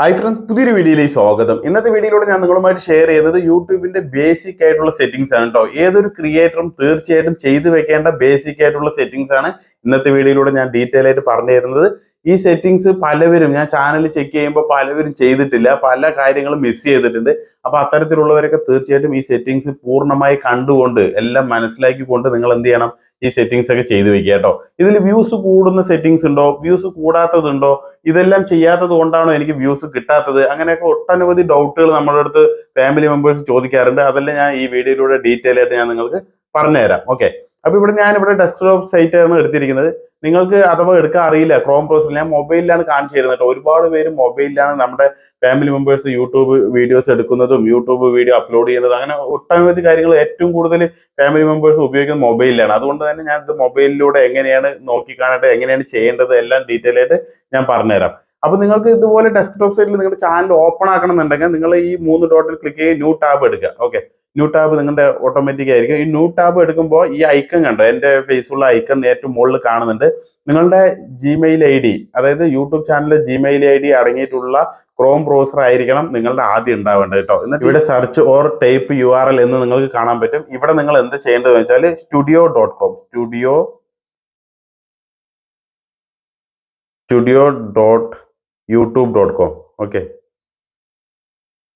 Hi friends പുതിയൊരു വീഡിയോയിലേക്ക് സ്വാഗതം. ഇന്നത്തെ വീഡിയോയിലൂടെ ഞാൻ നിങ്ങളുമായിട്ട് ഷെയർ ചെയ്യുന്നത് യൂട്യൂബിന്റെ ബേസിക് ആയിട്ടുള്ള സെറ്റിംഗ്സ് ആണ് കേട്ടോ ഏതൊരു ക്രിയേറ്ററും തീർച്ചയായിട്ടും ചെയ്തു വെക്കേണ്ട ബേസിക് ആയിട്ടുള്ള സെറ്റിംഗ്സ് ആണ് ഇന്നത്തെ വീഡിയോയിലൂടെ ഞാൻ ഡീറ്റെയിൽ ആയിട്ട് പറഞ്ഞു തരുന്നത് ഈ സെറ്റിങ്സ് പലവരും ഞാൻ ചാനൽ ചെക്ക് ചെയ്യുമ്പോൾ പലവരും ചെയ്തിട്ടില്ല. പല കാര്യങ്ങളും മിസ് ചെയ്തിട്ടുണ്ട്. അപ്പൊ അത്തരത്തിലുള്ളവരൊക്കെ തീർച്ചയായിട്ടും ഈ സെറ്റിങ്സ് പൂർണമായി കണ്ടുകൊണ്ട് എല്ലാം മനസ്സിലാക്കിക്കൊണ്ട് നിങ്ങൾ എന്ത് ചെയ്യണം? ഈ സെറ്റിങ്സ് ഒക്കെ ചെയ്തു വെക്കുക കേട്ടോ. ഇതിൽ വ്യൂസ് കൂടുന്ന സെറ്റിങ്സ് ഉണ്ടോ? വ്യൂസ് കൂടാത്തതുണ്ടോ? ഇതെല്ലാം ചെയ്യാത്തത് കൊണ്ടാണോ എനിക്ക് വ്യൂസ് കിട്ടാത്തത്? അങ്ങനെയൊക്കെ ഒട്ടനവധി ഡൗട്ടുകൾ നമ്മുടെ അടുത്ത് ഫാമിലി മെമ്പേഴ്സ് ചോദിക്കാറുണ്ട്. അതെല്ലാം ഞാൻ ഈ വീഡിയോയിലൂടെ ഡീറ്റെയിൽ ആയിട്ട് ഞാൻ നിങ്ങൾക്ക് പറഞ്ഞുതരാം. ഓക്കെ അപ്പൊ ഇവിടെ ഞാൻ ഇവിടെ ഡെസ്ക്ടോപ്പ് സൈറ്റ് ആണ് എടുത്തിരിക്കുന്നത്. നിങ്ങൾക്ക് അഥവാ എടുക്കാൻ അറിയില്ല ക്രോം ബ്രൗസറിൽ ഞാൻ മൊബൈലിലാണ് കാണിച്ചു തരുന്നത് കേട്ടോ. ഒരുപാട് പേര് മൊബൈലിലാണ് നമ്മുടെ ഫാമിലി മെമ്പേഴ്സ് യൂട്യൂബ് വീഡിയോസ് എടുക്കുന്നതും യൂട്യൂബ് വീഡിയോ അപ്ലോഡ് ചെയ്യുന്നതും അങ്ങനെ ഒട്ടനവധി കാര്യങ്ങൾ ഏറ്റവും കൂടുതൽ ഫാമിലി മെമ്പേഴ്സ് ഉപയോഗിക്കുന്നത് മൊബൈലിലാണ് അതുകൊണ്ട് തന്നെ ഞാൻ ഇത് മൊബൈലിലൂടെ എങ്ങനെയാണ് നോക്കി കാണട്ടെ എങ്ങനെയാണ് ചെയ്യേണ്ടത് എല്ലാം ഡീറ്റെയിൽ ആയിട്ട് ഞാൻ പറഞ്ഞുതരാം. അപ്പൊ നിങ്ങൾക്ക് ഇതുപോലെ ഡെസ്ക്ടോപ്പ് സൈറ്റിൽ നിങ്ങളുടെ ചാനൽ ഓപ്പൺ ആക്കണം എന്നുണ്ടെങ്കിൽ നിങ്ങൾ ഈ മൂന്ന് ഡോട്ടിൽ ക്ലിക്ക് ചെയ്ത് ന്യൂ ടാബ് എടുക്കുക. ഓക്കെ ന്യൂ ടാബ് നിങ്ങളുടെ ഓട്ടോമാറ്റിക് ആയിരിക്കും. ഈ ന്യൂ ടാബ് എടുക്കുമ്പോൾ ഈ ഐക്കൺ കണ്ടോ? എന്റെ ഫേസുള്ള ഐക്കൺ ഏറ്റവും മുകളിൽ കാണുന്നുണ്ട്. നിങ്ങളുടെ ജിമെയിൽ ഐ ഡി അതായത് യൂട്യൂബ് ചാനലിലെ ജിമെയിൽ ഐ ഡി അടങ്ങിയിട്ടുള്ള ക്രോം ബ്രൗസർ ആയിരിക്കണം നിങ്ങളുടെ ആദ്യം ഉണ്ടാവേണ്ടത് കേട്ടോ. എന്നിട്ട് ഇവിടെ search or type U R L എന്ന് നിങ്ങൾക്ക് കാണാൻ പറ്റും. ഇവിടെ നിങ്ങൾ എന്ത് ചെയ്യേണ്ടതെന്ന് വെച്ചാൽ studio dot com studio studio dot YouTube dot com okay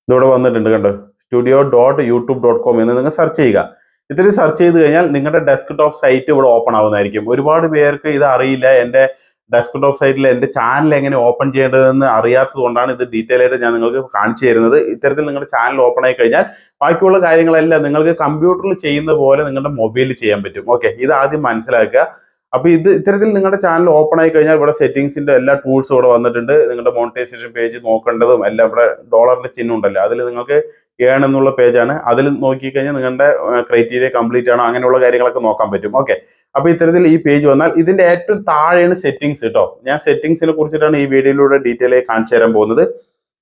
ഇതിവിടെ വന്നിട്ടുണ്ട് കണ്ടോ? Studio dot YouTube dot com എന്ന് നിങ്ങൾ സെർച്ച് ചെയ്യുക. ഇതിൽ സെർച്ച് ചെയ്ത് കഴിഞ്ഞാൽ നിങ്ങളുടെ ഡെസ്ക്ടോപ്പ് സൈറ്റ് ഇവിടെ ഓപ്പൺ ആവുന്നതായിരിക്കും. ഒരുപാട് പേർക്ക് ഇത് അറിയില്ല. എന്റെ ഡെസ്ക്ടോപ്പ് സൈറ്റിൽ എന്റെ ചാനൽ എങ്ങനെ ഓപ്പൺ ചെയ്യേണ്ടതെന്ന് അറിയാത്തത് കൊണ്ടാണ് ഇത് ഡീറ്റെയിൽ ആയിട്ട് ഞാൻ നിങ്ങൾക്ക് കാണിച്ചു തരുന്നത്. ഇത്തരത്തിൽ നിങ്ങളുടെ ചാനൽ ഓപ്പൺ ആയി കഴിഞ്ഞാൽ ബാക്കിയുള്ള കാര്യങ്ങളെല്ലാം നിങ്ങൾക്ക് കമ്പ്യൂട്ടറിൽ ചെയ്യുന്ന പോലെ നിങ്ങളുടെ മൊബൈലിൽ ചെയ്യാൻ പറ്റും. ഓക്കെ ഇത് ആദ്യം മനസ്സിലാക്കുക. അപ്പോൾ ഇത് ഇത്തരത്തിൽ നിങ്ങളുടെ ചാനൽ ഓപ്പൺ ആയി കഴിഞ്ഞാൽ ഇവിടെ സെറ്റിങ്സിന്റെ എല്ലാ ടൂൾസും ഇവിടെ വന്നിട്ടുണ്ട്. നിങ്ങളുടെ മോണിറ്റൈസേഷൻ പേജ് നോക്കേണ്ടതും എല്ലാം ഇവിടെ ഡോളറിന്റെ ചിഹ്നം ഉണ്ടല്ലോ. അതിൽ നിങ്ങൾക്ക് ഏൺ എന്നുള്ള പേജാണ്. അതിൽ നോക്കിക്കഴിഞ്ഞാൽ നിങ്ങളുടെ ക്രൈറ്റീരിയ കംപ്ലീറ്റ് ആണോ അങ്ങനെയുള്ള കാര്യങ്ങളൊക്കെ നോക്കാൻ പറ്റും. ഓക്കെ അപ്പൊ ഇത്തരത്തിൽ ഈ പേജ് വന്നാൽ ഇതിന്റെ ഏറ്റവും താഴെയാണ് സെറ്റിംഗ്സ് കേട്ടോ ഞാൻ സെറ്റിംഗ്സിനെ കുറിച്ചിട്ടാണ് ഈ വീഡിയോയിലൂടെ ഡീറ്റെയിൽ ആയി കാണിച്ചു തരാൻ പോകുന്നത്.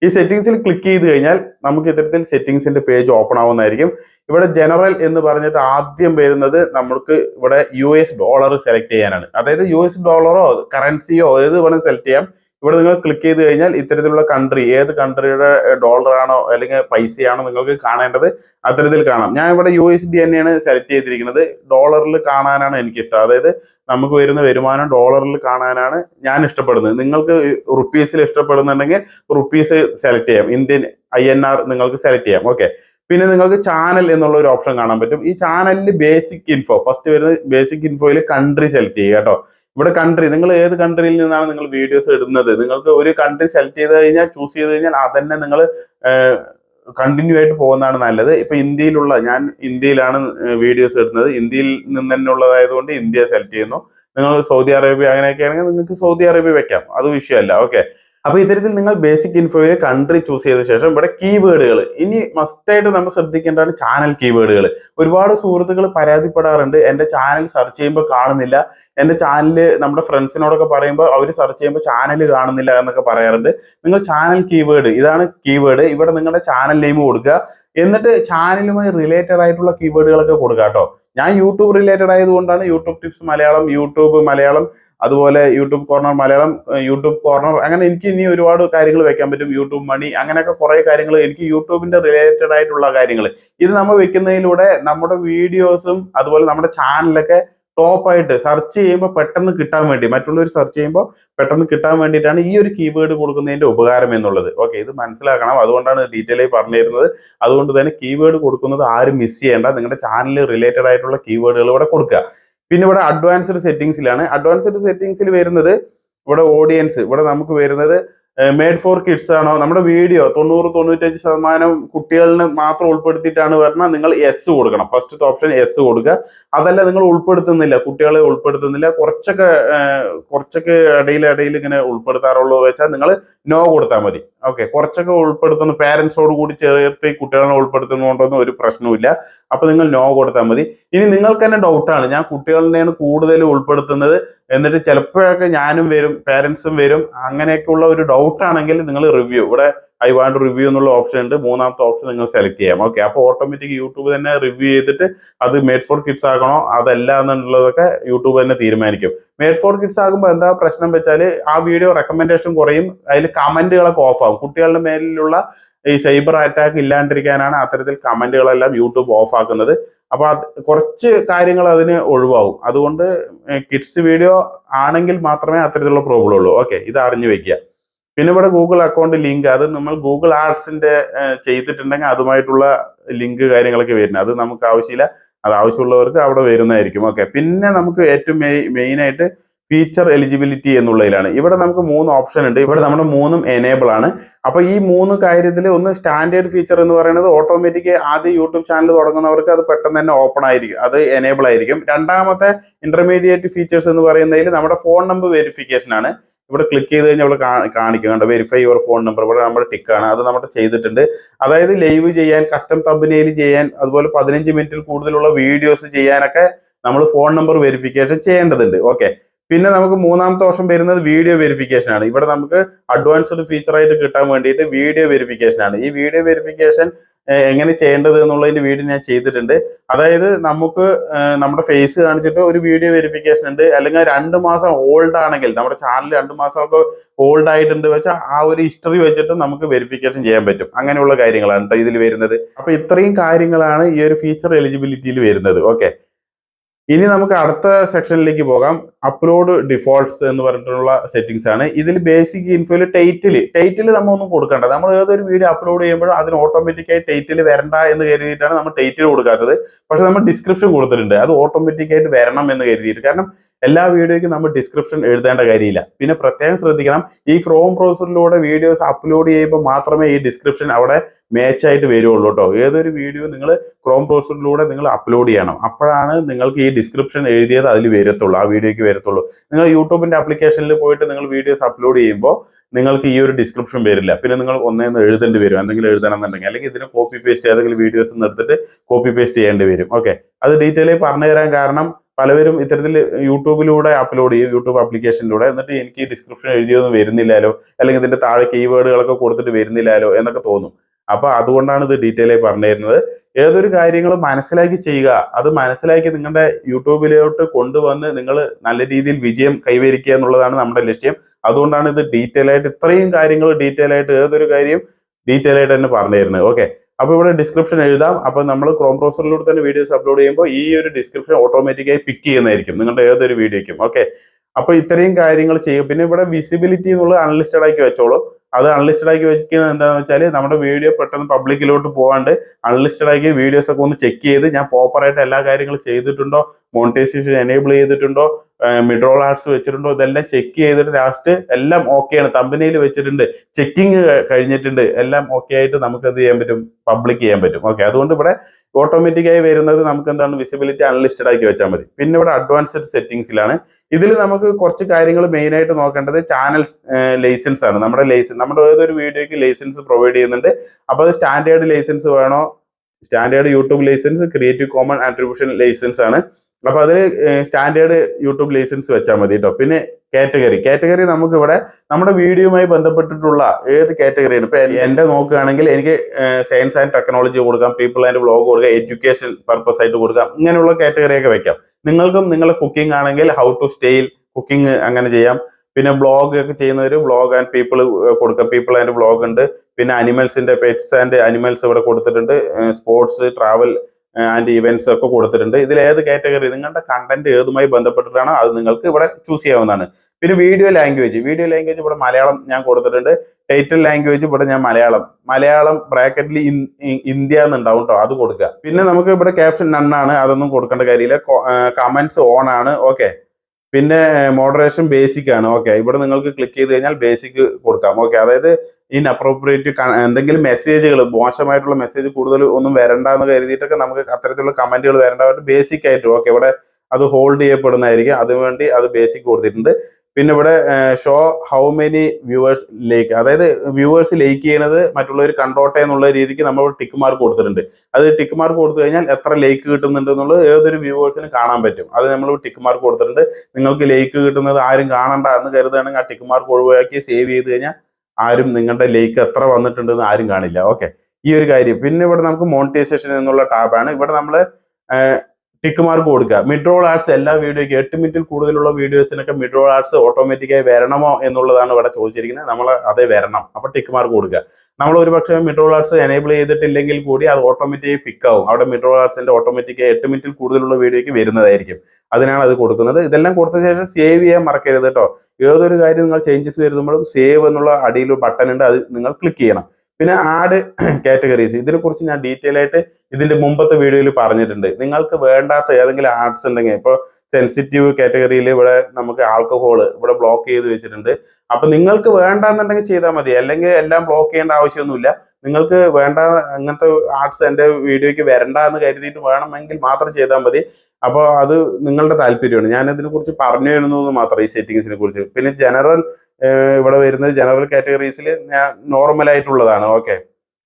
ഈ സെറ്റിംഗ്സിൽ ക്ലിക്ക് ചെയ്ത് കഴിഞ്ഞാൽ നമുക്ക് ഇത്തരത്തിൽ സെറ്റിംഗ്സിന്റെ പേജ് ഓപ്പൺ ആവുന്നതായിരിക്കും. ഇവിടെ ജനറൽ എന്ന് പറഞ്ഞിട്ട് ആദ്യം വരുന്നത് നമുക്ക് ഇവിടെ യു എസ് ഡോളർ സെലക്ട് ചെയ്യാനാണ്. അതായത് യു എസ് ഡോളറോ കറൻസിയോ ഏത് വേണമെങ്കിൽ സെലക്ട് ചെയ്യാം. ഇവിടെ നിങ്ങൾ ക്ലിക്ക് ചെയ്ത് കഴിഞ്ഞാൽ ഇത്തരത്തിലുള്ള കൺട്രി ഏത് കൺട്രിയുടെ ഡോളറാണോ അല്ലെങ്കിൽ പൈസയാണോ നിങ്ങൾക്ക് കാണേണ്ടത് അത്തരത്തിൽ കാണാം. ഞാൻ ഇവിടെ യു എസ് ഡി തന്നെയാണ് സെലക്ട് ചെയ്തിരിക്കുന്നത്. ഡോളറിൽ കാണാനാണ് എനിക്കിഷ്ടം. അതായത് നമുക്ക് വരുന്ന വരുമാനം ഡോളറിൽ കാണാനാണ് ഞാൻ ഇഷ്ടപ്പെടുന്നത്. നിങ്ങൾക്ക് റുപ്പീസിൽ ഇഷ്ടപ്പെടുന്നുണ്ടെങ്കിൽ റുപ്പീസ് സെലക്ട് ചെയ്യാം. ഇന്ത്യൻ ഐ എൻ ആർ നിങ്ങൾക്ക് സെലക്ട് ചെയ്യാം. ഓക്കെ പിന്നെ നിങ്ങൾക്ക് ചാനൽ എന്നുള്ള ഒരു ഓപ്ഷൻ കാണാൻ പറ്റും. ഈ ചാനലിൽ ബേസിക് ഇൻഫോ ഫസ്റ്റ് വരുന്ന ബേസിക് ഇൻഫോയിൽ കൺട്രി സെലക്ട് ചെയ്യുക കേട്ടോ. ഇവിടെ കൺട്രി നിങ്ങൾ ഏത് കൺട്രിയിൽ നിന്നാണ് നിങ്ങൾ വീഡിയോസ് ഇടുന്നത്? നിങ്ങൾക്ക് ഒരു കൺട്രി സെലക്ട് ചെയ്ത് കഴിഞ്ഞാൽ ചൂസ് ചെയ്ത് കഴിഞ്ഞാൽ അതന്നെ നിങ്ങൾ കണ്ടിന്യൂ ആയിട്ട് പോകുന്നതാണ് നല്ലത്. ഇപ്പൊ ഇന്ത്യയിലുള്ള ഞാൻ ഇന്ത്യയിലാണ് വീഡിയോസ് ഇടുന്നത്. ഇന്ത്യയിൽ നിന്ന് തന്നെ ഉള്ളതായതുകൊണ്ട് ഇന്ത്യ സെലക്ട് ചെയ്യുന്നു. നിങ്ങൾ സൗദി അറേബ്യ അങ്ങനെയൊക്കെ ആണെങ്കിൽ നിങ്ങൾക്ക് സൗദി അറേബ്യ വെക്കാം. അത് വിഷയമല്ല. ഓക്കെ അപ്പൊ ഇത്തരത്തിൽ നിങ്ങൾ ബേസിക് ഇൻഫോയിൽ കൺട്രി ചൂസ് ചെയ്ത ശേഷം ഇവിടെ കീവേഡുകൾ ഇനി മസ്റ്റായിട്ട് നമ്മൾ ശ്രദ്ധിക്കേണ്ടതാണ് ചാനൽ കീവേഡുകൾ ഒരുപാട് സുഹൃത്തുക്കൾ പരാതിപ്പെടാറുണ്ട്. എന്റെ ചാനൽ സെർച്ച് ചെയ്യുമ്പോൾ കാണുന്നില്ല. എന്റെ ചാനൽ നമ്മുടെ ഫ്രണ്ട്സിനോടൊക്കെ പറയുമ്പോൾ അവർ സെർച്ച് ചെയ്യുമ്പോൾ ചാനൽ കാണുന്നില്ല എന്നൊക്കെ പറയാറുണ്ട്. നിങ്ങൾ ചാനൽ കീവേഡ് ഇതാണ് കീവേഡ് ഇവിടെ നിങ്ങളുടെ ചാനൽ നെയിം കൊടുക്കുക. എന്നിട്ട് ചാനലുമായി റിലേറ്റഡ് ആയിട്ടുള്ള കീവേഡുകളൊക്കെ കൊടുക്കുക കേട്ടോ. ഞാൻ യൂട്യൂബ് റിലേറ്റഡ് ആയതുകൊണ്ടാണ് YouTube tips Malayalam YouTube Malayalam അതുപോലെ YouTube corner Malayalam YouTube corner അങ്ങനെ എനിക്ക് ഇനി ഒരുപാട് കാര്യങ്ങൾ വെക്കാൻ പറ്റും. യൂട്യൂബ് മണി അങ്ങനെയൊക്കെ കുറേ കാര്യങ്ങൾ എനിക്ക് യൂട്യൂബിന്റെ റിലേറ്റഡ് ആയിട്ടുള്ള കാര്യങ്ങൾ. ഇത് നമ്മൾ വെക്കുന്നതിലൂടെ നമ്മുടെ വീഡിയോസും അതുപോലെ നമ്മുടെ ചാനലൊക്കെ ടോപ്പായിട്ട് സെർച്ച് ചെയ്യുമ്പോൾ പെട്ടെന്ന് കിട്ടാൻ വേണ്ടി മറ്റുള്ളവർ സെർച്ച് ചെയ്യുമ്പോൾ പെട്ടെന്ന് കിട്ടാൻ വേണ്ടിയിട്ടാണ് ഈ ഒരു കീവേഡ് കൊടുക്കുന്നതിന്റെ ഉപകാരം എന്നുള്ളത്. ഓക്കെ ഇത് മനസ്സിലാക്കണം. അതുകൊണ്ടാണ് ഡീറ്റെയിൽ ആയി പറഞ്ഞു തരുന്നത് അതുകൊണ്ട് തന്നെ കീവേഡ് കൊടുക്കുന്നത് ആരും മിസ് ചെയ്യേണ്ട. നിങ്ങളുടെ ചാനൽ റിലേറ്റഡ് ആയിട്ടുള്ള കീവേഡുകൾ ഇവിടെ കൊടുക്കുക. പിന്നെ ഇവിടെ അഡ്വാൻസ്ഡ് സെറ്റിംഗ്സിലാണ് അഡ്വാൻസ്ഡ് സെറ്റിംഗ്സിൽ വരുന്നത് ഇവിടെ ഓഡിയൻസ് ഇവിടെ നമുക്ക് വരുന്നത് മേഡ് ഫോർ കിഡ്സ് ആണോ? നമ്മുടെ വീഡിയോ തൊണ്ണൂറ് തൊണ്ണൂറ്റഞ്ച് ശതമാനം കുട്ടികളിന് മാത്രം ഉൾപ്പെടുത്തിയിട്ടാണ് പറഞ്ഞാൽ നിങ്ങൾ എസ് കൊടുക്കണം. ഫസ്റ്റത്തെ ഓപ്ഷൻ എസ് കൊടുക്കുക. അതല്ല നിങ്ങൾ ഉൾപ്പെടുത്തുന്നില്ല. കുട്ടികളെ ഉൾപ്പെടുത്തുന്നില്ല. കുറച്ചൊക്കെ കുറച്ചൊക്കെ ഇടയിൽ ഇടയിൽ ഇങ്ങനെ ഉൾപ്പെടുത്താറുള്ളൂ വെച്ചാൽ നിങ്ങൾ നോ കൊടുത്താൽ മതി. ഓക്കെ കുറച്ചൊക്കെ ഉൾപ്പെടുത്തുന്ന പാരൻസോട് കൂടി ചേർത്ത് കുട്ടികളെ ഉൾപ്പെടുത്തുന്നതുകൊണ്ടൊന്നും ഒരു പ്രശ്നമില്ല അപ്പൊ നിങ്ങൾ നോ കൊടുത്താൽ മതി. ഇനി നിങ്ങൾക്ക് തന്നെ ഡൗട്ടാണ് ഞാൻ കുട്ടികളിനെയാണ് കൂടുതൽ ഉൾപ്പെടുത്തുന്നത് എന്നിട്ട് ചിലപ്പോഴൊക്കെ ഞാനും വരും പാരൻസും വരും. അങ്ങനെയൊക്കെയുള്ള ഒരു ഡൗട്ടാണെങ്കിൽ നിങ്ങൾ റിവ്യൂ ഇവിടെ ഐ വാണ്ട് റിവ്യൂ എന്നുള്ള ഓപ്ഷൻ ഉണ്ട്. മൂന്നാമത്തെ ഓപ്ഷൻ നിങ്ങൾ സെലക്ട് ചെയ്യാം. ഓക്കെ. അപ്പോൾ ഓട്ടോമാറ്റിക് യൂട്യൂബ് തന്നെ റിവ്യൂ ചെയ്തിട്ട് അത് മേഡ് ഫോർ കിഡ്സ് ആകണോ അതല്ല എന്നുള്ളതൊക്കെ യൂട്യൂബ് തന്നെ തീരുമാനിക്കും. മേഡ് ഫോർ കിഡ്സ് ആകുമ്പോൾ എന്താ പ്രശ്നം വെച്ചാൽ ആ വീഡിയോ റെക്കമെൻഡേഷൻ കുറയും. അതിൽ കമന്റുകളൊക്കെ ഓഫ് ആവും. കുട്ടികളുടെ മേലിലുള്ള ഈ സൈബർ അറ്റാക്ക് ഇല്ലാണ്ടിരിക്കാനാണ് അത്തരത്തിൽ കമന്റുകളെല്ലാം യൂട്യൂബ് ഓഫ് ആക്കുന്നത്. അപ്പോൾ കുറച്ച് കാര്യങ്ങൾ അതിന് ഒഴിവാകും അതുകൊണ്ട് കിഡ്സ് വീഡിയോ ആണെങ്കിൽ മാത്രമേ അത്തരത്തിലുള്ള പ്രോബ്ലം ഉള്ളൂ. ഓക്കെ. ഇത് അറിഞ്ഞു വെക്കുക. പിന്നെ ഇവിടെ ഗൂഗിൾ അക്കൗണ്ട് ലിങ്ക് അത് നമ്മൾ ഗൂഗിൾ ആർട്സിന്റെ ചെയ്തിട്ടുണ്ടെങ്കിൽ അതുമായിട്ടുള്ള ലിങ്ക് കാര്യങ്ങളൊക്കെ വരുന്നത്. അത് നമുക്ക് ആവശ്യമില്ല. അത് ആവശ്യമുള്ളവർക്ക് അവിടെ വരുന്നതായിരിക്കും. ഓക്കെ പിന്നെ നമുക്ക് ഏറ്റവും മെയിൻ ആയിട്ട് ഫീച്ചർ എലിജിബിലിറ്റി എന്നുള്ളതിലാണ്. ഇവിടെ നമുക്ക് മൂന്ന് ഓപ്ഷൻ ഉണ്ട്. ഇവിടെ നമ്മുടെ മൂന്നും എനേബിൾ ആണ്. അപ്പൊ ഈ മൂന്ന് കാര്യത്തിൽ ഒന്ന് സ്റ്റാൻഡേർഡ് ഫീച്ചർ എന്ന് പറയുന്നത് ഓട്ടോമാറ്റിക് ആദ്യം യൂട്യൂബ് ചാനൽ തുടങ്ങുന്നവർക്ക് അത് പെട്ടെന്ന് തന്നെ ഓപ്പൺ ആയിരിക്കും. അത് എനേബിൾ ആയിരിക്കും. രണ്ടാമത്തെ ഇന്റർമീഡിയറ്റ് ഫീച്ചേഴ്സ് എന്ന് പറയുന്നതിൽ നമ്മുടെ ഫോൺ നമ്പർ വെരിഫിക്കേഷൻ ആണ്. ഇവിടെ ക്ലിക്ക് ചെയ്ത് കഴിഞ്ഞാൽ ഇവിടെ കാണിക്കും കണ്ടോ? വെരിഫൈ യുവർ ഫോൺ നമ്പർ ഇവിടെ നമ്മുടെ ടിക്കാണ് അത് നമ്മൾ ചെയ്തിട്ടുണ്ട്. അതായത് ലൈവ് ചെയ്യാൻ കസ്റ്റം തമ്പനയിൽ ചെയ്യാൻ അതുപോലെ പതിനഞ്ച് മിനിറ്റിൽ കൂടുതലുള്ള വീഡിയോസ് ചെയ്യാനൊക്കെ നമ്മൾ ഫോൺ നമ്പർ വെരിഫിക്കേഷൻ ചെയ്യേണ്ടതുണ്ട്. ഓക്കെ പിന്നെ നമുക്ക് മൂന്നാമത്തെ ഓപ്ഷൻ വരുന്നത് വീഡിയോ വെരിഫിക്കേഷൻ ആണ്. ഇവിടെ നമുക്ക് അഡ്വാൻസ്ഡ് ഫീച്ചർ ആയിട്ട് കിട്ടാൻ വേണ്ടിയിട്ട് വീഡിയോ വെരിഫിക്കേഷൻ ആണ്. ഈ വീഡിയോ വെരിഫിക്കേഷൻ എങ്ങനെ ചെയ്യേണ്ടത് എന്നുള്ളതിന്റെ വീഡിയോ ഞാൻ ചെയ്തിട്ടുണ്ട്. അതായത് നമുക്ക് നമ്മുടെ ഫേസ് കാണിച്ചിട്ട് ഒരു വീഡിയോ വെരിഫിക്കേഷൻ ഉണ്ട്. അല്ലെങ്കിൽ രണ്ട് മാസം ഓൾഡ് ആണെങ്കിൽ നമ്മുടെ ചാനൽ രണ്ട് മാസമൊക്കെ ഓൾഡ് ആയിട്ടുണ്ട് വെച്ചാൽ ആ ഒരു ഹിസ്റ്ററി വെച്ചിട്ട് നമുക്ക് വെരിഫിക്കേഷൻ ചെയ്യാൻ പറ്റും. അങ്ങനെയുള്ള കാര്യങ്ങളാണ് ഇതിൽ വരുന്നത്. അപ്പൊ ഇത്രയും കാര്യങ്ങളാണ് ഈ ഒരു ഫീച്ചർ എലിജിബിലിറ്റിയിൽ വരുന്നത്. ഓക്കെ ഇനി നമുക്ക് അടുത്ത സെക്ഷനിലേക്ക് പോകാം. അപ്ലോഡ് ഡിഫോൾട്ട്സ് എന്ന് പറഞ്ഞിട്ടുള്ള സെറ്റിംഗ്സ് ആണ്. ഇതിൽ ബേസിക് ഇൻഫോയിൽ ടൈറ്റിൽ ടൈറ്റിൽ നമ്മൾ ഒന്നും കൊടുക്കണ്ട. നമ്മൾ ഏതൊരു വീഡിയോ അപ്ലോഡ് ചെയ്യുമ്പോഴും അതിന് ഓട്ടോമാറ്റിക്കായി ടൈറ്റിൽ വരണ്ട എന്ന് കരുതിയിട്ടാണ് നമ്മൾ ടൈറ്റിൽ കൊടുക്കാത്തത്. പക്ഷെ നമ്മൾ ഡിസ്ക്രിപ്ഷൻ കൊടുത്തിട്ടുണ്ട്. അത് ഓട്ടോമാറ്റിക്കായിട്ട് വരണം എന്ന് കരുതിയിട്ട്. കാരണം എല്ലാ വീഡിയോയ്ക്കും നമ്മൾ ഡിസ്ക്രിപ്ഷൻ എഴുതേണ്ട കാര്യമില്ല. പിന്നെ പ്രത്യേകം ശ്രദ്ധിക്കണം. ഈ ക്രോം ബ്രൗസറിലൂടെ വീഡിയോസ് അപ്ലോഡ് ചെയ്യുമ്പോൾ മാത്രമേ ഈ ഡിസ്ക്രിപ്ഷൻ അവിടെ മാച്ച് ആയിട്ട് വരുള്ളൂ കേട്ടോ. ഏതൊരു വീഡിയോ നിങ്ങൾ ക്രോം ബ്രൗസറിലൂടെ നിങ്ങൾ അപ്ലോഡ് ചെയ്യണം. അപ്പോഴാണ് നിങ്ങൾക്ക് ഈ ഡിസ്ക്രിപ്ഷൻ എഴുതിയത് അതിൽ വരത്തുള്ളൂ ആ വീഡിയോയ്ക്ക് വരത്തുള്ളൂ. നിങ്ങൾ യൂട്യൂബിന്റെ ആപ്ലിക്കേഷനിൽ പോയിട്ട് നിങ്ങൾ വീഡിയോസ് അപ്ലോഡ് ചെയ്യുമ്പോൾ നിങ്ങൾക്ക് ഈ ഒരു ഡിസ്ക്രിപ്ഷൻ വരില്ല. പിന്നെ നിങ്ങൾ ഒന്നേന്ന് എഴുതേണ്ടി വരും എന്തെങ്കിലും എഴുതണം എന്നുണ്ടെങ്കിൽ അല്ലെങ്കിൽ ഇതിന് കോപ്പി പേസ്റ്റ് ഏതെങ്കിലും വീഡിയോസ് എടുത്തിട്ട് കോപ്പി പേസ്റ്റ് ചെയ്യേണ്ടി വരും. ഓക്കെ അത് ഡീറ്റെയിൽ പറഞ്ഞു തരാൻ കാരണം പലവരും ഇത്തരത്തിൽ യൂട്യൂബിലൂടെ അപ്ലോഡ് ചെയ്യും യൂട്യൂബ് ആപ്ലിക്കേഷനിലൂടെ എന്നിട്ട് എനിക്ക് ഡിസ്ക്രിപ്ഷൻ എഴുതിയൊന്നും വരുന്നില്ലല്ലോ. അല്ലെങ്കിൽ ഇതിന്റെ താഴെ കീവേഡുകളൊക്കെ കൊടുത്തിട്ട് വരുന്നില്ലല്ലോ എന്നൊക്കെ തോന്നും. അപ്പൊ അതുകൊണ്ടാണ് ഇത് ഡീറ്റെയിൽ ആയി പറഞ്ഞു തരുന്നത് ഏതൊരു കാര്യങ്ങളും മനസ്സിലാക്കി ചെയ്യുക. അത് മനസ്സിലാക്കി നിങ്ങളുടെ യൂട്യൂബിലോട്ട് കൊണ്ടുവന്ന് നിങ്ങൾ നല്ല രീതിയിൽ വിജയം കൈവരിക്കുക എന്നുള്ളതാണ് നമ്മുടെ ലക്ഷ്യം. അതുകൊണ്ടാണ് ഇത് ഡീറ്റെയിൽ ആയിട്ട് ഇത്രയും കാര്യങ്ങൾ ഡീറ്റെയിൽ ആയിട്ട് ഏതൊരു കാര്യം ഡീറ്റെയിൽ ആയിട്ട് തന്നെ പറഞ്ഞു തരുന്നത് ഓക്കെ അപ്പൊ ഇവിടെ ഡിസ്ക്രിപ്ഷൻ എഴുതാം. അപ്പൊ നമ്മൾ ക്രോം ബ്രൗസറിലൂടെ തന്നെ വീഡിയോസ് അപ്ലോഡ് ചെയ്യുമ്പോൾ ഈ ഒരു ഡിസ്ക്രിപ്ഷൻ ഓട്ടോമാറ്റിക്കായി പിക്ക് ചെയ്യുന്നതായിരിക്കും നിങ്ങളുടെ ഏതൊരു വീഡിയോയ്ക്കും ഓക്കെ അപ്പൊ ഇത്രയും കാര്യങ്ങൾ ചെയ്യും പിന്നെ ഇവിടെ വിസിബിലിറ്റി എന്നുള്ളത് അൺലിസ്റ്റഡ് ആക്കി വെച്ചോളൂ. അത് അൺലിസ്റ്റഡ് ആക്കി വെക്കുന്നത് എന്താണെന്ന് വെച്ചാൽ നമ്മുടെ വീഡിയോ പെട്ടെന്ന് പബ്ലിക്കിലോട്ട് പോകാണ്ട് അൺലിസ്റ്റഡ് ആക്കി വീഡിയോസ് ഒക്കെ ഒന്ന് ചെക്ക് ചെയ്ത് ഞാൻ പ്രോപ്പറായിട്ട് എല്ലാ കാര്യങ്ങളും ചെയ്തിട്ടുണ്ടോ? മോണിറ്റൈസേഷൻ എനേബിൾ ചെയ്തിട്ടുണ്ടോ? മിഡ്രോൾ ആർട്സ് വെച്ചിട്ടുണ്ടോ? ഇതെല്ലാം ചെക്ക് ചെയ്തിട്ട് ലാസ്റ്റ് എല്ലാം ഓക്കെയാണ് തമ്പനിയിൽ വെച്ചിട്ടുണ്ട്. ചെക്കിങ് കഴിഞ്ഞിട്ടുണ്ട്. എല്ലാം ഓക്കെ ആയിട്ട് നമുക്ക് എന്ത് ചെയ്യാൻ പറ്റും? പബ്ലിക് ചെയ്യാൻ പറ്റും. ഓക്കെ അതുകൊണ്ട് ഇവിടെ ഓട്ടോമാറ്റിക് ആയി വരുന്നത് നമുക്ക് എന്താണ്? വിസിബിലിറ്റി അൺലിസ്റ്റഡ് ആക്കി വെച്ചാൽ മതി. പിന്നെ ഇവിടെ അഡ്വാൻസ്ഡ് സെറ്റിംഗ്സിലാണ് ഇതിൽ നമുക്ക് കുറച്ച് കാര്യങ്ങൾ മെയിൻ ആയിട്ട് നോക്കേണ്ടത് ചാനൽ ലൈസൻസ് ആണ്. നമ്മുടെ ലൈസൻസ് നമ്മുടെ ഏതൊരു വീഡിയോയ്ക്ക് ലൈസൻസ് പ്രൊവൈഡ് ചെയ്യുന്നുണ്ട്. അപ്പോൾ അത് സ്റ്റാൻഡേർഡ് ലൈസൻസ് വേണോ? Standard YouTube licence creative common attribution licence ആണ്. അപ്പോൾ അതിൽ സ്റ്റാൻഡേർഡ് യൂട്യൂബ് ലൈസൻസ് വെച്ചാൽ മതി കേട്ടോ പിന്നെ കാറ്റഗറി കാറ്റഗറി നമുക്ക് ഇവിടെ നമ്മുടെ വീഡിയോയുമായി ബന്ധപ്പെട്ടിട്ടുള്ള ഏത് കാറ്റഗറിയാണ് ഇപ്പൊ എന്റെ നോക്കുകയാണെങ്കിൽ എനിക്ക് സയൻസ് ആൻഡ് ടെക്നോളജി കൊടുക്കാം പീപ്പിൾ ആൻഡ് ബ്ലോഗ് കൊടുക്കാം എഡ്യൂക്കേഷൻ പർപ്പസ് ആയിട്ട് കൊടുക്കാം ഇങ്ങനെയുള്ള കാറ്റഗറിയൊക്കെ വെക്കാം. നിങ്ങൾക്കും നിങ്ങളുടെ കുക്കിംഗ് ആണെങ്കിൽ ഹൗ ടു സ്റ്റേയിൽ കുക്കിംഗ് അങ്ങനെ ചെയ്യാം. പിന്നെ ബ്ലോഗ് ഒക്കെ ചെയ്യുന്നവർ ബ്ലോഗ് ആൻഡ് പീപ്പിൾ കൊടുക്കുക പീപ്പിൾ ആൻഡ് ബ്ലോഗ് ഉണ്ട്. പിന്നെ അനിമൽസിന്റെ പെറ്റ്സ് ആൻഡ് അനിമൽസ് ഇവിടെ കൊടുത്തിട്ടുണ്ട്. സ്പോർട്സ് ട്രാവൽ ആൻഡ് ഇവന്റ്സ് ഒക്കെ കൊടുത്തിട്ടുണ്ട്. ഇതിൽ ഏത് കാറ്റഗറി നിങ്ങളുടെ കണ്ടന്റ് ഏതുമായി ബന്ധപ്പെട്ടിട്ടാണോ അത് നിങ്ങൾക്ക് ഇവിടെ ചൂസ് ചെയ്യാവുന്നതാണ്. പിന്നെ വീഡിയോ ലാംഗ്വേജ് വീഡിയോ ലാംഗ്വേജ് ഇവിടെ മലയാളം ഞാൻ കൊടുത്തിട്ടുണ്ട്. ടൈറ്റിൽ ലാംഗ്വേജ് ഇവിടെ ഞാൻ മലയാളം. മലയാളം ബ്രാക്കറ്റിൽ ഇന്ത്യ എന്നുണ്ടാവും കേട്ടോ അത് കൊടുക്കുക. പിന്നെ നമുക്ക് ഇവിടെ ക്യാപ്ഷൻ നണ്ണാണ് അതൊന്നും കൊടുക്കേണ്ട കാര്യമില്ല. കമന്റ്സ് ഓൺ ആണ്. ഓക്കെ പിന്നെ മോഡറേഷൻ ബേസിക് ആണ്. ഓക്കെ ഇവിടെ നിങ്ങൾക്ക് ക്ലിക്ക് ചെയ്ത് കഴിഞ്ഞാൽ ബേസിക് കൊടുക്കാം. ഓക്കെ അതായത് ഇൻ അപ്രോപ്രിയേറ്റ് എന്തെങ്കിലും മെസ്സേജുകൾ മോശമായിട്ടുള്ള മെസ്സേജ് കൂടുതൽ ഒന്നും വരണ്ട എന്ന് കരുതിയിട്ടൊക്കെ നമുക്ക് അത്തരത്തിലുള്ള കമന്റുകൾ വരേണ്ടതായിട്ട് ബേസിക് ആയിട്ട് ഓക്കെ ഇവിടെ അത് ഹോൾഡ് ചെയ്യപ്പെടുന്നതായിരിക്കും. അതിനുവേണ്ടി അത് ബേസിക് കൊടുത്തിട്ടുണ്ട്. പിന്നെ ഇവിടെ show how many viewers like അതായത് വ്യൂവേഴ്സ് ലൈക്ക് ചെയ്യുന്നത് മറ്റുള്ളവർ കണ്ടോട്ടെ എന്നുള്ള രീതിക്ക് നമ്മൾ ടിക്ക് മാർക്ക് കൊടുത്തിട്ടുണ്ട്. അത് ടിക്ക് മാർക്ക് കൊടുത്തു കഴിഞ്ഞാൽ എത്ര ലൈക്ക് കിട്ടുന്നുണ്ട് എന്നുള്ളത് ഏതൊരു വ്യൂവേഴ്സിനും കാണാൻ പറ്റും. അത് നമ്മൾ ടിക്ക് മാർക്ക് കൊടുത്തിട്ടുണ്ട്. നിങ്ങൾക്ക് ലൈക്ക് കിട്ടുന്നത് ആരും കാണണ്ട എന്ന് കരുതുകയാണെങ്കിൽ ആ ടിക്ക് മാർക്ക് ഒഴിവാക്കി സേവ് ചെയ്ത് കഴിഞ്ഞാൽ ആരും നിങ്ങളുടെ ലൈക്ക് എത്ര വന്നിട്ടുണ്ടെന്ന് ആരും കാണില്ല. ഓക്കെ ഈ ഒരു കാര്യം. പിന്നെ ഇവിടെ നമുക്ക് മോണിറ്റൈസേഷൻ എന്നുള്ള ടാബാണ് ഇവിടെ നമ്മൾ ടിക്ക് മാർക്ക് കൊടുക്കുക. മിഡ്രോൾ ആർട്സ് എല്ലാ വീഡിയോയ്ക്കും എട്ട് മിനിറ്റിൽ കൂടുതലുള്ള വീഡിയോസിനൊക്കെ മിഡ്രോൾ ആർട്സ് ഓട്ടോമാറ്റിക്കായി വരണമോ എന്നുള്ളതാണ് ഇവിടെ ചോദിച്ചിരിക്കുന്നത്. നമ്മൾ അതേ വരണം. അപ്പോൾ ടിക്ക് മാർക്ക് കൊടുക്കുക. നമ്മൾ ഒരു പക്ഷേ മിഡ് റോൾ ആർട്സ് എനേബിൾ ചെയ്തിട്ടില്ലെങ്കിൽ കൂടി അത് ഓട്ടോമാറ്റിക്കായി പിക്ക് ആവും. അവിടെ മിഡ്രോൾ റോൾ ആർട്സിന്റെ ഓട്ടോമാറ്റിക്കായി എട്ട് മിനിറ്റിൽ കൂടുതലുള്ള വീഡിയോയ്ക്ക് വരുന്നതായിരിക്കും. അതിനാണ് അത് കൊടുക്കുന്നത്. ഇതെല്ലാം കൊടുത്ത ശേഷം സേവ് ചെയ്യാൻ മറക്കരുത് കേട്ടോ. ഏതൊരു കാര്യം നിങ്ങൾ ചേഞ്ചസ് വരുമ്പോഴും സേവ് എന്നുള്ള അടിയിൽ ബട്ടൺ ഉണ്ട്. അത് നിങ്ങൾ ക്ലിക്ക് ചെയ്യണം. പിന്നെ ആഡ് കാറ്റഗറീസ് ഇതിനെ ഇതിനെക്കുറിച്ച് ഞാൻ ഡീറ്റെയിൽ ആയിട്ട് ഇതിന്റെ മുമ്പത്തെ വീഡിയോയിൽ പറഞ്ഞിട്ടുണ്ട്. നിങ്ങൾക്ക് വേണ്ടാത്ത ഏതെങ്കിലും ആഡ്സ് ഉണ്ടെങ്കിൽ ഇപ്പോൾ സെൻസിറ്റീവ് കാറ്റഗറിയിൽ ഇവിടെ നമുക്ക് ആൽക്കഹോൾ ഇവിടെ ബ്ലോക്ക് ചെയ്ത് വെച്ചിട്ടുണ്ട്. അപ്പൊ നിങ്ങൾക്ക് വേണ്ടെന്നുണ്ടെങ്കിൽ ചെയ്താൽ മതി. അല്ലെങ്കിൽ എല്ലാം ബ്ലോക്ക് ചെയ്യേണ്ട ആവശ്യമൊന്നുമില്ല. നിങ്ങൾക്ക് വേണ്ട അങ്ങനത്തെ ആർട്സ് എന്റെ വീഡിയോയ്ക്ക് വരണ്ട എന്ന് കരുതിയിട്ട് വേണമെങ്കിൽ മാത്രം ചെയ്താൽ മതി. അപ്പോൾ അത് നിങ്ങളുടെ താല്പര്യമാണ്. ഞാൻ ഇതിനെ കുറിച്ച് പറഞ്ഞു എന്ന് മാത്രം ഈ സെറ്റിങ്സിനെ കുറിച്ച്. പിന്നെ ജനറൽ ഇവിടെ വരുന്നത് ജനറൽ കാറ്റഗറീസിൽ ഞാൻ നോർമൽ ആയിട്ടുള്ളതാണ്. ഓക്കെ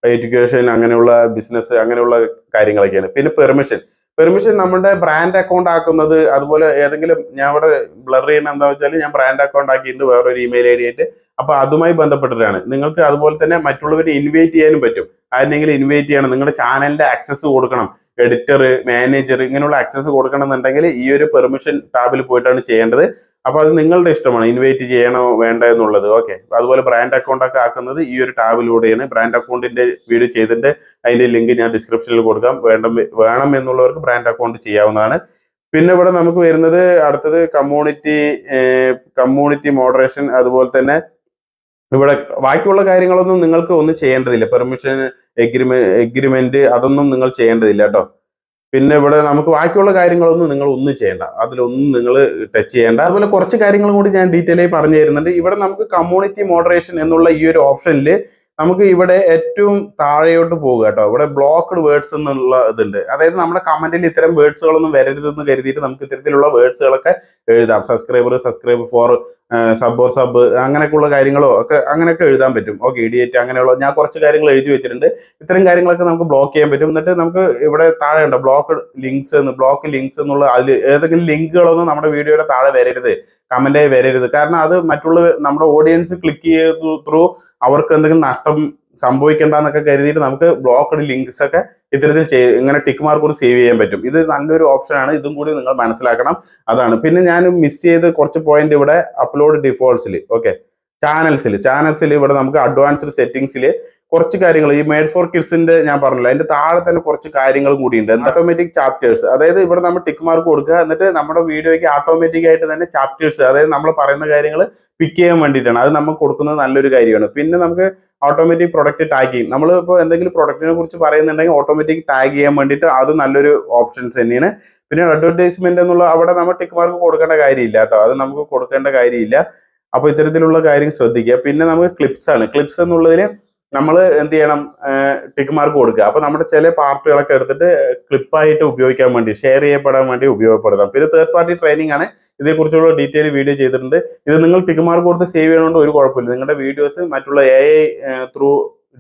എഡ്യൂക്കേഷൻ അങ്ങനെയുള്ള ബിസിനസ് അങ്ങനെയുള്ള കാര്യങ്ങളൊക്കെയാണ്. പിന്നെ പെർമിഷൻ പെർമിഷൻ നമ്മുടെ ബ്രാൻഡ് അക്കൗണ്ട് ആക്കുന്നത് അതുപോലെ ഏതെങ്കിലും ഞാൻ ഇവിടെ ബ്ലർ ചെയ്യുന്ന എന്താ വെച്ചാൽ ഞാൻ ബ്രാൻഡ് അക്കൗണ്ട് ആക്കിയിട്ടുണ്ട് വേറൊരു ഇമെയിൽ ഐ ഡി ആയിട്ട്. അപ്പൊ അതുമായി ബന്ധപ്പെട്ടിട്ടാണ്. നിങ്ങൾക്ക് അതുപോലെ തന്നെ മറ്റുള്ളവരെ ഇൻവൈറ്റ് ചെയ്യാനും പറ്റും. ആരെങ്കിലും ഇൻവൈറ്റ് ചെയ്യണം നിങ്ങളുടെ ചാനലിന്റെ ആക്സസ് കൊടുക്കണം. എഡിറ്റർ മാനേജർ ഇങ്ങനെയുള്ള ആക്സസ് കൊടുക്കണം എന്നുണ്ടെങ്കിൽ ഈ ഒരു പെർമിഷൻ ടാബിൽ പോയിട്ടാണ് ചെയ്യേണ്ടത്. അപ്പോൾ അത് നിങ്ങളുടെ ഇഷ്ടമാണ് ഇൻവൈറ്റ് ചെയ്യണോ വേണ്ട എന്നുള്ളത്. ഓക്കെ അതുപോലെ ബ്രാൻഡ് അക്കൗണ്ട് ഒക്കെ ആക്കുന്നത് ഈ ഒരു ടാബിലൂടെയാണ് ബ്രാൻഡ് അക്കൗണ്ടിന്റെ വീഡിയോ ചെയ്തിട്ട് അതിന്റെ ലിങ്ക് ഞാൻ ഡിസ്ക്രിപ്ഷനിൽ കൊടുക്കാം. വേണ്ട വേണം എന്നുള്ളവർക്ക് ബ്രാൻഡ് അക്കൗണ്ട് ചെയ്യാവുന്നതാണ്. പിന്നെ ഇവിടെ നമുക്ക് വരുന്നത് അടുത്തത് കമ്മ്യൂണിറ്റി കമ്മ്യൂണിറ്റി മോഡറേഷൻ അതുപോലെ തന്നെ ഇവിടെ ബാക്കിയുള്ള കാര്യങ്ങളൊന്നും നിങ്ങൾക്ക് ഒന്നും ചെയ്യേണ്ടതില്ല. പെർമിഷൻ എഗ്രിമെന്റ് എഗ്രിമെന്റ് അതൊന്നും നിങ്ങൾ ചെയ്യേണ്ടതില്ല കേട്ടോ. പിന്നെ ഇവിടെ നമുക്ക് ബാക്കിയുള്ള കാര്യങ്ങളൊന്നും നിങ്ങൾ ഒന്നും ചെയ്യേണ്ട. അതിലൊന്നും നിങ്ങൾ ടച്ച് ചെയ്യേണ്ട. അതുപോലെ കുറച്ച് കാര്യങ്ങളും കൂടി ഞാൻ ഡീറ്റെയിൽ ആയി പറഞ്ഞു തരുന്നുണ്ട് ഇവിടെ നമുക്ക് കമ്മ്യൂണിറ്റി മോഡറേഷൻ എന്നുള്ള ഈ ഒരു ഓപ്ഷനിൽ നമുക്ക് ഇവിടെ ഏറ്റവും താഴെയോട്ട് പോകുക കേട്ടോ. ഇവിടെ ബ്ലോക്ക്ഡ് വേർഡ്സ് എന്നുള്ള ഇതുണ്ട്. അതായത് നമ്മുടെ കമന്റിൽ ഇത്തരം വേർഡ്സുകളൊന്നും വരരുതെന്ന് കരുതിയിട്ട് നമുക്ക് ഇത്തരത്തിലുള്ള വേർഡ്സുകളൊക്കെ എഴുതാം. Subscriber subscribe for sub or sub അങ്ങനെയൊക്കെയുള്ള കാര്യങ്ങളോ ഒക്കെ അങ്ങനെയൊക്കെ എഴുതാൻ പറ്റും. ഓക്കെ ഇഡിയേറ്റ് അങ്ങനെയുള്ള ഞാൻ കുറച്ച് കാര്യങ്ങൾ എഴുതി വെച്ചിട്ടുണ്ട്. ഇത്തരം കാര്യങ്ങളൊക്കെ നമുക്ക് ബ്ലോക്ക് ചെയ്യാൻ പറ്റും. എന്നിട്ട് നമുക്ക് ഇവിടെ താഴെ ഉണ്ട്. ബ്ലോക്ക് ലിങ്ക്സ് എന്ന് ബ്ലോക്ക് ലിങ്ക്സ് എന്നുള്ള അതിൽ ഏതെങ്കിലും ലിങ്കുകളൊന്നും നമ്മുടെ വീഡിയോയുടെ താഴെ വരരുത്. കമന്റായി വരരുത്. കാരണം അത് മറ്റുള്ള നമ്മുടെ ഓഡിയൻസ് ക്ലിക്ക് ചെയ്ത് ത്രൂ അവർക്ക് എന്തെങ്കിലും നഷ്ടം സംഭവിക്കേണ്ടെന്നൊക്കെ കരുതിയിട്ട് നമുക്ക് ബ്ലോക്ക്ഡ് ലിങ്ക്സ് ഒക്കെ ഇത്തരത്തിൽ ഇങ്ങനെ ടിക്ക് മാർക്ക് കൂടി സേവ് ചെയ്യാൻ പറ്റും. ഇത് നല്ലൊരു ഓപ്ഷനാണ് ഇതും കൂടി നിങ്ങൾ മനസ്സിലാക്കണം. അതാണ്. പിന്നെ ഞാൻ മിസ് ചെയ്ത് കുറച്ച് പോയിന്റ് ഇവിടെ അപ്ലോഡ് ഡിഫോൾട്ട്സിൽ ഓക്കെ ചാനൽസിൽ ചാനൽസിൽ ഇവിടെ നമുക്ക് അഡ്വാൻസ്ഡ് സെറ്റിംഗ്സിൽ കുറച്ച് കാര്യങ്ങൾ. ഈ മേഡ് ഫോർ കിഡ്സിന്റെ ഞാൻ പറഞ്ഞല്ലോ അതിന്റെ താഴെ തന്നെ കുറച്ച് കാര്യങ്ങളും കൂടിയുണ്ട്. ഓട്ടോമാറ്റിക് ചാപ്റ്റേഴ്സ് അതായത് ഇവിടെ നമ്മൾ ടിക്ക് മാർക്ക് കൊടുക്കുക എന്നിട്ട് നമ്മുടെ വീഡിയോയ്ക്ക് ഓട്ടോമാറ്റിക് ആയിട്ട് തന്നെ ചാപ്റ്റേഴ്സ് അതായത് നമ്മൾ പറയുന്ന കാര്യങ്ങൾ പിക്ക് ചെയ്യാൻ വേണ്ടിയിട്ടാണ്. അത് നമുക്ക് കൊടുക്കുന്നത് നല്ലൊരു കാര്യമാണ്. പിന്നെ നമുക്ക് ഓട്ടോമാറ്റിക് പ്രൊഡക്റ്റ് ടാഗിങ് നമ്മൾ ഇപ്പോൾ എന്തെങ്കിലും പ്രൊഡക്റ്റിനെ കുറിച്ച് പറയുന്നുണ്ടെങ്കിൽ ഓട്ടോമാറ്റിക് ടാഗ് ചെയ്യാൻ വേണ്ടിയിട്ട് അത് നല്ലൊരു ഓപ്ഷൻസ് തന്നെയാണ്. പിന്നെ അഡ്വർടൈസ്മെന്റ് എന്നുള്ള അവിടെ നമ്മൾ ടിക്ക് മാർക്ക് കൊടുക്കേണ്ട കാര്യമില്ല കേട്ടോ. അത് നമുക്ക് കൊടുക്കേണ്ട കാര്യമില്ല. അപ്പോൾ ഇത്തരത്തിലുള്ള കാര്യം ശ്രദ്ധിക്കുക. പിന്നെ നമുക്ക് ക്ലിപ്സ് ആണ്. ക്ലിപ്സ് എന്നുള്ളതിൽ നമ്മൾ എന്ത് ചെയ്യണം ടിക്ക് മാർക്ക് കൊടുക്കുക. അപ്പൊ നമ്മുടെ ചില പാർട്ടുകളൊക്കെ എടുത്തിട്ട് ക്ലിപ്പായിട്ട് ഉപയോഗിക്കാൻ വേണ്ടി ഷെയർ ചെയ്യപ്പെടാൻ വേണ്ടി ഉപയോഗപ്പെടുത്താം. പിന്നെ തേർഡ് പാർട്ടി ട്രെയിനിങ് ആണ്. ഇതേക്കുറിച്ചുള്ള ഡീറ്റെയിൽ വീഡിയോ ചെയ്തിട്ടുണ്ട്. ഇത് നിങ്ങൾ ടിക്ക് മാർക്ക് കൊടുത്ത് സേവ് ചെയ്യണോണ്ട് ഒരു കുഴപ്പമില്ല. നിങ്ങളുടെ വീഡിയോസ് മറ്റുള്ള എ ഐ ത്രൂ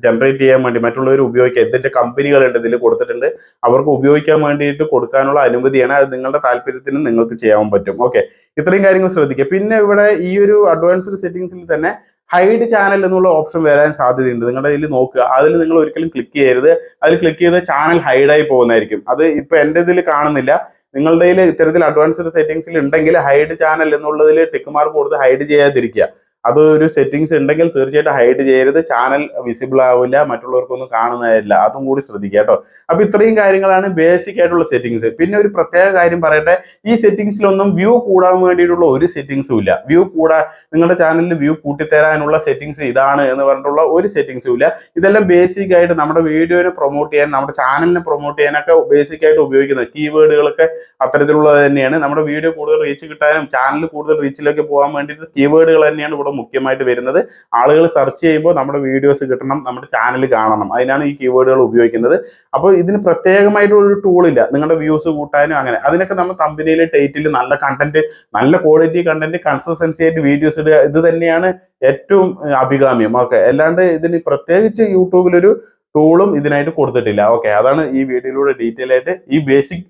ജനറേറ്റ് ചെയ്യാൻ വേണ്ടി മറ്റുള്ളവർ ഉപയോഗിക്കുക കമ്പനികൾ കമ്പനികളുണ്ട് ഇതിൽ കൊടുത്തിട്ടുണ്ട് അവർക്ക് ഉപയോഗിക്കാൻ വേണ്ടിയിട്ട് കൊടുക്കാനുള്ള അനുമതിയാണ്. അത് നിങ്ങളുടെ താല്പര്യത്തിന് നിങ്ങൾക്ക് ചെയ്യാൻ പറ്റും. ഓക്കെ ഇത്രയും കാര്യങ്ങൾ ശ്രദ്ധിക്കുക. പിന്നെ ഇവിടെ ഈ ഒരു അഡ്വാൻസ്ഡ് സെറ്റിങ്സിൽ തന്നെ ഹൈഡ് ചാനൽ എന്നുള്ള ഓപ്ഷൻ വരാൻ സാധ്യതയുണ്ട്. നിങ്ങളുടെ ഇതിൽ നോക്കുക. അതിൽ നിങ്ങൾ ഒരിക്കലും ക്ലിക്ക് ചെയ്യരുത്. അതിൽ ക്ലിക്ക് ചെയ്ത് ചാനൽ ഹൈഡായി പോകുന്നതായിരിക്കും. അത് ഇപ്പൊ എന്റെ ഇതിൽ കാണുന്നില്ല. നിങ്ങളുടെ ഇത്തരത്തിൽ അഡ്വാൻസ്ഡ് സെറ്റിംഗ്സിൽ ഉണ്ടെങ്കിൽ ഹൈഡ് ചാനൽ എന്നുള്ളതിൽ ടിക്ക് മാർക്ക് കൊടുത്ത് ഹൈഡ് ചെയ്യാതിരിക്കുക. അത് ഒരു സെറ്റിങ്സ് ഉണ്ടെങ്കിൽ തീർച്ചയായിട്ടും ഹൈഡ് ചെയ്യരുത്. ചാനൽ വിസിബിൾ ആവില്ല. മറ്റുള്ളവർക്കൊന്നും കാണുന്നതല്ല. അതും കൂടി ശ്രദ്ധിക്കുക കേട്ടോ. അപ്പൊ ഇത്രയും കാര്യങ്ങളാണ് ബേസിക് ആയിട്ടുള്ള സെറ്റിങ്സ് പിന്നെ ഒരു പ്രത്യേക കാര്യം പറയട്ടെ. ഈ സെറ്റിങ്സിലൊന്നും വ്യൂ കൂടാൻ വേണ്ടിയിട്ടുള്ള ഒരു സെറ്റിങ്സും ഇല്ല. വ്യൂ കൂടാ നിങ്ങളുടെ ചാനലിൽ വ്യൂ കൂട്ടിത്തരാനുള്ള സെറ്റിങ്സ് ഇതാണ് എന്ന് പറഞ്ഞിട്ടുള്ള ഒരു സെറ്റിങ്സും ഇല്ല. ഇതെല്ലാം ബേസിക് ആയിട്ട് നമ്മുടെ വീഡിയോനെ പ്രൊമോട്ട് ചെയ്യാൻ നമ്മുടെ ചാനലിനെ പ്രൊമോട്ട് ചെയ്യാനൊക്കെ ബേസിക് ആയിട്ട് ഉപയോഗിക്കുന്നത് കീവേഡുകളൊക്കെ അത്തരത്തിലുള്ളത് തന്നെയാണ്. നമ്മുടെ വീഡിയോ കൂടുതൽ റീച്ച് കിട്ടാനും ചാനൽ കൂടുതൽ റീച്ചിലേക്ക് പോകാൻ വേണ്ടിയിട്ട് കീവേഡുകൾ തന്നെയാണ് ഇവിടെ മുഖ്യമായിട്ട് വരുന്നത്. ആളുകൾ സെർച്ച് ചെയ്യുമ്പോൾ നമ്മുടെ വീഡിയോസ് കിട്ടണം നമ്മുടെ ചാനൽ കാണണം. അതിനാണ് ഈ കീവേഡുകൾ ഉപയോഗിക്കുന്നത്. അപ്പോൾ ഇതിന് പ്രത്യേകമായിട്ടുള്ള ഒരു ടൂൾ ഇല്ല. നിങ്ങളുടെ വ്യൂസ് കൂട്ടാനും അങ്ങനെ. അതിനൊക്കെ നമ്മൾ കമ്പനിയിലെ ടൈറ്റിൽ നല്ല കണ്ടന്റ് നല്ല ക്വാളിറ്റി കണ്ടന്റ് കൺസിസ്റ്റൻസി ആയിട്ട് വീഡിയോസ് ഇടുക. ഇത് തന്നെയാണ് ഏറ്റവും അഭികാമ്യം. ഓക്കെ. അല്ലാണ്ട് ഇതിന് പ്രത്യേകിച്ച് യൂട്യൂബിലൊരു ടൂളും ഇതിനായിട്ട് കൊടുത്തിട്ടില്ല. ഓക്കെ. അതാണ് ഈ വീഡിയോയിലൂടെ ഡീറ്റെയിൽ ആയിട്ട് ഈ ബേസിക്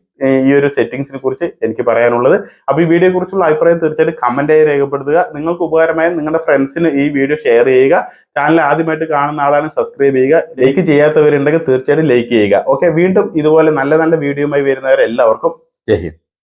ഈ ഒരു സെറ്റിംഗ്സിനെ കുറിച്ച് എനിക്ക് പറയാനുള്ളത്. അപ്പോൾ ഈ വീഡിയോയെ കുറിച്ചുള്ള അഭിപ്രായം തീർച്ചയായിട്ടും കമന്റായി രേഖപ്പെടുത്തുക. നിങ്ങൾക്ക് ഉപകാരമായ നിങ്ങളുടെ ഫ്രണ്ട്സിന് ഈ വീഡിയോ ഷെയർ ചെയ്യുക. ചാനൽ ആദ്യമായിട്ട് കാണുന്ന ആളാണ് സബ്സ്ക്രൈബ് ചെയ്യുക. ലൈക്ക് ചെയ്യാത്തവരുണ്ടെങ്കിൽ തീർച്ചയായിട്ടും ലൈക്ക് ചെയ്യുക. ഓക്കെ വീണ്ടും ഇതുപോലെ നല്ല നല്ല വീഡിയോയുമായി വരുന്നവരെല്ലാവർക്കും ജയ്